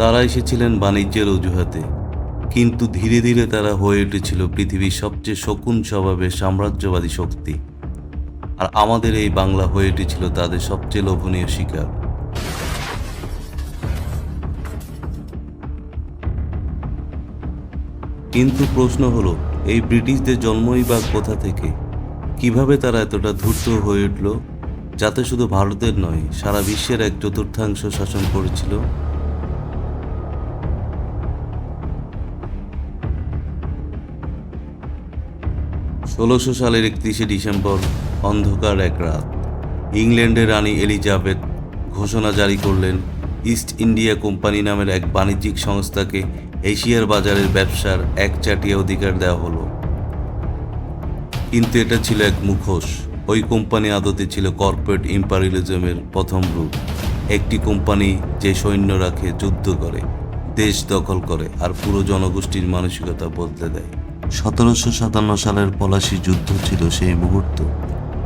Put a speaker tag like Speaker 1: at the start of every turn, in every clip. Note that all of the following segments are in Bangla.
Speaker 1: তারা এসেছিলেন বাণিজ্যের অজুহাতে। কিন্তু ধীরে ধীরে তারা হয়ে উঠেছিল পৃথিবীর সবচেয়ে শকুন স্বভাবের সাম্রাজ্যবাদী শক্তি। আর আমাদের এই বাংলা হয়ে উঠেছিল তাদের সবচেয়ে লোভনীয় শিকার। কিন্তু প্রশ্ন হলো, এই ব্রিটিশদের জন্মই বা কোথা থেকে? কীভাবে তারা এতটা ধূর্ত হয়ে উঠল? যাতে শুধু ভারতের নয়, সারা বিশ্বের এক চতুর্থাংশ শাসন করেছিল। ষোলোশো সালের একত্রিশে ডিসেম্বর অন্ধকার এক রাত। ইংল্যান্ডের রানী এলিজাবেথ ঘোষণা জারি করলেন, ইস্ট ইন্ডিয়া কোম্পানি নামের এক বাণিজ্যিক সংস্থাকে এশিয়ার বাজারের ব্যবসার একচাটিয়া অধিকার দেওয়া হলো। কিন্তু এটা ছিল এক মুখোশ। ওই কোম্পানি আদতে ছিল কর্পোরেট ইম্পারিয়ালিজমের প্রথম রূপ। একটি কোম্পানি যে সৈন্য রাখে যুদ্ধ করে, দেশ দখল করে আর পুরো জনগোষ্ঠীর মানসিকতা বদলে দেয়। সতেরোশো সাতান্ন সালের পলাশি যুদ্ধ ছিল সেই মুহূর্ত,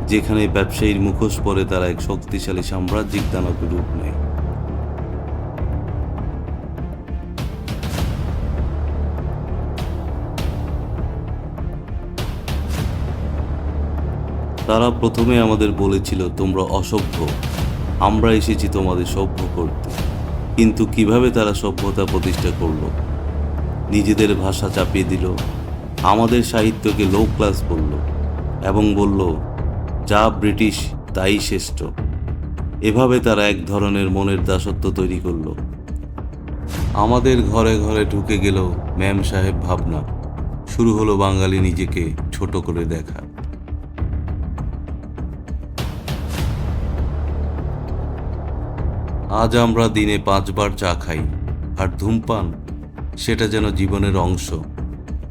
Speaker 1: যেখানে ব্যবসায়ীর মুখোশ পরে তারা এক শক্তিশালী সাম্রাজ্যিক দানবের রূপ নেয়। তারা প্রথমে আমাদের বলেছিল, তোমরা অসভ্য, আমরা এসেছি তোমাদের সভ্য করতে। কিন্তু কীভাবে তারা সভ্যতা প্রতিষ্ঠা করল? নিজেদের ভাষা চাপিয়ে দিল? আমাদের সাহিত্যকে লো ক্লাস বলল এবং বলল, যা ব্রিটিশ, তাই শ্রেষ্ঠ। এভাবে তারা এক ধরনের মনের দাসত্ব তৈরি করল। আমাদের ঘরে ঘরে ঢুকে গেল ম্যাম সাহেব ভাবনা। শুরু হলো বাঙালি নিজেকে ছোট করে দেখা। আজ আমরা দিনে পাঁচবার চা খাই, আর ধূমপান, সেটা যেন জীবনের অংশ।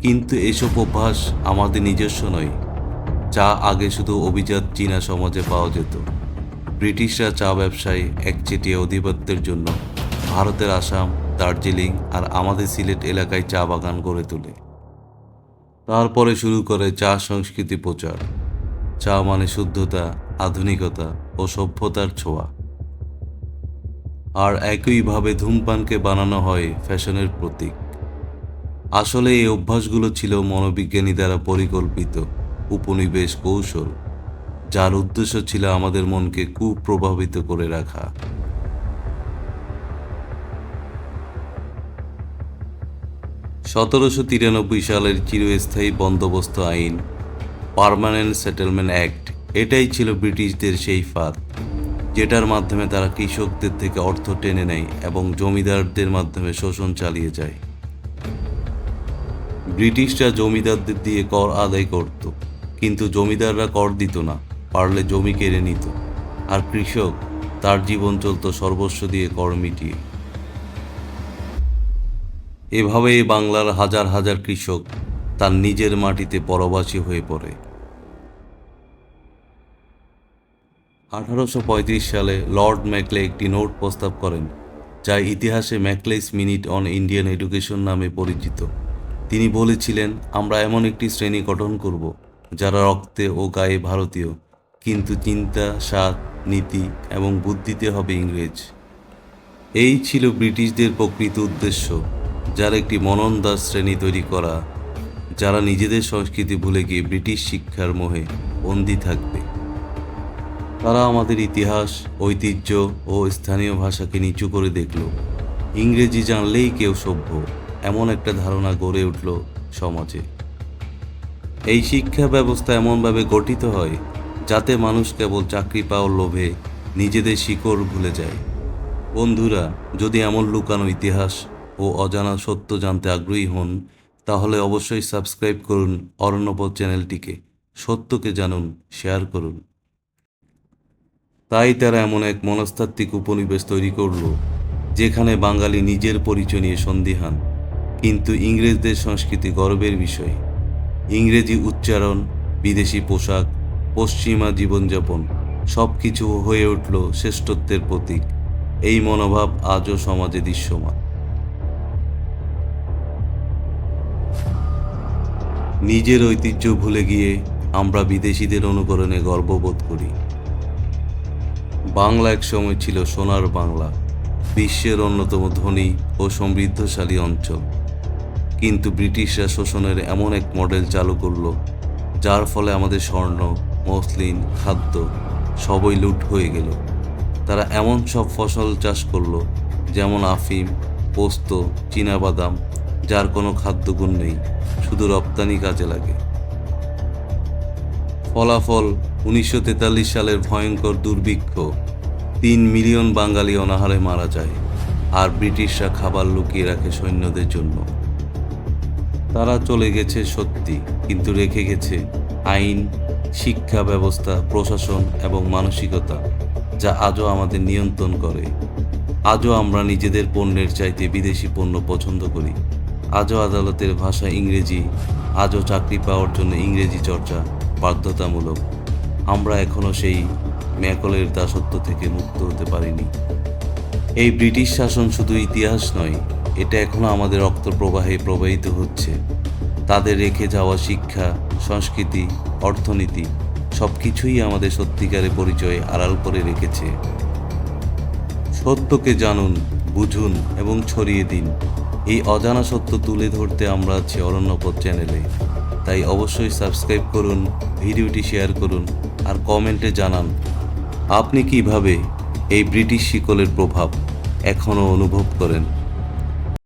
Speaker 1: কিন্তু এসব অভ্যাস আমাদের নিজস্ব নয় চা আগে শুধু অভিজাত চীনা সমাজে পাওয়া যেত। ব্রিটিশরা চা ব্যবসায় একচেটিয়া আধিপত্যের জন্য ভারতের আসাম, দার্জিলিং আর আমাদের সিলেট এলাকায় চা বাগান গড়ে তোলে। তারপরে শুরু করে চা সংস্কৃতি প্রচার। চা মানে শুদ্ধতা, আধুনিকতা ও সভ্যতার ছোঁয়া। আর একইভাবে ধূমপানকে বানানো হয় ফ্যাশনের প্রতীক। আসলে এই অভ্যাসগুলো ছিল মনোবিজ্ঞানী দ্বারা পরিকল্পিত, উপনিবেশ কৌশল, যার উদ্দেশ্য ছিল আমাদের মনকে কুপ্রভাবিত করে রাখা। সতেরোশো তিরানব্বই সালের চিরস্থায়ী বন্দোবস্ত আইন, পার্মানেন্ট সেটেলমেন্ট অ্যাক্ট, এটাই ছিল ব্রিটিশদের সেই ফাঁদ, যেটার মাধ্যমে তারা কৃষকদের থেকে অর্থ টেনে নেয় এবং জমিদারদের মাধ্যমে শোষণ চালিয়ে যায়। ব্রিটিশরা জমিদারদের দিয়ে কর আদায় করত, কিন্তু জমিদাররা কর দিত না, পারলে জমি কেড়ে নিত, আর কৃষক তার জীবন চলত সর্বস্ব দিয়ে কর মিটিয়ে। এভাবে বাংলার হাজার হাজার কৃষক তার নিজের মাটিতে পরবাসী হয়ে পড়ে। আঠারোশো পঁয়ত্রিশ সালে লর্ড ম্যাকলে একটি নোট প্রস্তাব করেন, যা ইতিহাসে Macaulay's minute on Indian education নামে পরিচিত। তিনি বলেছিলেন, আমরা এমন একটি শ্রেণি গঠন করব, যারা রক্তে ও গায়ে ভারতীয়, কিন্তু চিন্তা, স্বাদ, নীতি এবং বুদ্ধিতে হবে ইংরেজ। এই ছিল ব্রিটিশদের প্রকৃত উদ্দেশ্য, যার একটি মনন দাস শ্রেণি তৈরি করা, যারা নিজেদের সংস্কৃতি ভুলে গিয়ে ব্রিটিশ শিক্ষার মোহে বন্দী থাকবে। তারা আমাদের ইতিহাস, ঐতিহ্য ও স্থানীয় ভাষাকে নিচু করে দেখল। ইংরেজি জানলেই কেউ সভ্য। এমন একটা ধারণা গড়ে উঠল সমাজে। এই শিক্ষা ব্যবস্থা এমনভাবে গঠিত হয় যাতে মানুষ কেবল চাকরি পাওয়ার লোভে নিজেদের শিকড় ভুলে যায়। বন্ধুরা, যদি এমন লুকানো ইতিহাস ও অজানা সত্য জানতে আগ্রহী হন, তাহলে অবশ্যই সাবস্ক্রাইব করুন অরণ্যপথ চ্যানেলটিকে। সত্যকে জানুন, শেয়ার করুন। তাই তারা এমন এক মনস্তাত্ত্বিক উপনিবেশ তৈরি করল, যেখানে বাঙালি নিজের পরিচয় নিয়ে সন্দিহান। কিন্তু ইংরেজদের সংস্কৃতি গর্বের বিষয়। ইংরেজি উচ্চারণ, বিদেশি পোশাক, পশ্চিমা জীবনযাপন সব কিছু হয়ে উঠল শ্রেষ্ঠত্বের প্রতীক। এই মনোভাব আজও সমাজে দৃশ্যমান। নিজের ঐতিহ্য ভুলে গিয়ে আমরা বিদেশিদের অনুকরণে গর্ববোধ করি। বাংলা এক সময় ছিল সোনার বাংলা, বিশ্বের অন্যতম ধনী ও সমৃদ্ধশালী অঞ্চল। কিন্তু ব্রিটিশরা শোষণের এমন এক মডেল চালু করল, যার ফলে আমাদের স্বর্ণ, মসলিন, খাদ্য সবই লুট হয়ে গেল। তারা এমন সব ফসল চাষ করল, যেমন আফিম, পোস্ত, চীনাবাদাম, যার কোনো খাদ্যগুণ নেই, শুধু রপ্তানি কাজে লাগে। ফলাফল উনিশশো তেতাল্লিশ সালের ভয়ঙ্কর দুর্ভিক্ষ, তিন মিলিয়ন বাঙালি অনাহারে মারা যায়, আর ব্রিটিশরা খাবার লুকিয়ে রাখে সৈন্যদের জন্য। তারা চলে গেছে সত্যি, কিন্তু রেখে গেছে আইন, শিক্ষা ব্যবস্থা, প্রশাসন এবং মানসিকতা, যা আজও আমাদের নিয়ন্ত্রণ করে। আজও আমরা নিজেদের পণ্যের চাইতে বিদেশি পণ্য পছন্দ করি। আজও আদালতের ভাষা ইংরেজি, আজও চাকরি পাওয়ার জন্য ইংরেজি চর্চা বাধ্যতামূলক। আমরা এখনও সেই ম্যাকলের দাসত্ব থেকে মুক্ত হতে পারিনি। এই ব্রিটিশ শাসন শুধু ইতিহাস নয়, এটা এখনও আমাদের প্রবাহে প্রবাহিত হচ্ছে। তাদের রেখে যাওয়া শিক্ষা, সংস্কৃতি, অর্থনীতি সব কিছুই আমাদের সত্যিকারের পরিচয় আড়াল করে রেখেছে। সত্যকে জানুন, বুঝুন এবং ছড়িয়ে দিন। এই অজানা সত্য তুলে ধরতে আমরা আছি অরণ্যপথ চ্যানেলে। তাই অবশ্যই সাবস্ক্রাইব করুন, ভিডিওটি শেয়ার করুন আর কমেন্টে জানান, আপনি কীভাবে এই ব্রিটিশ শিকলের প্রভাব এখনও অনুভব করেন?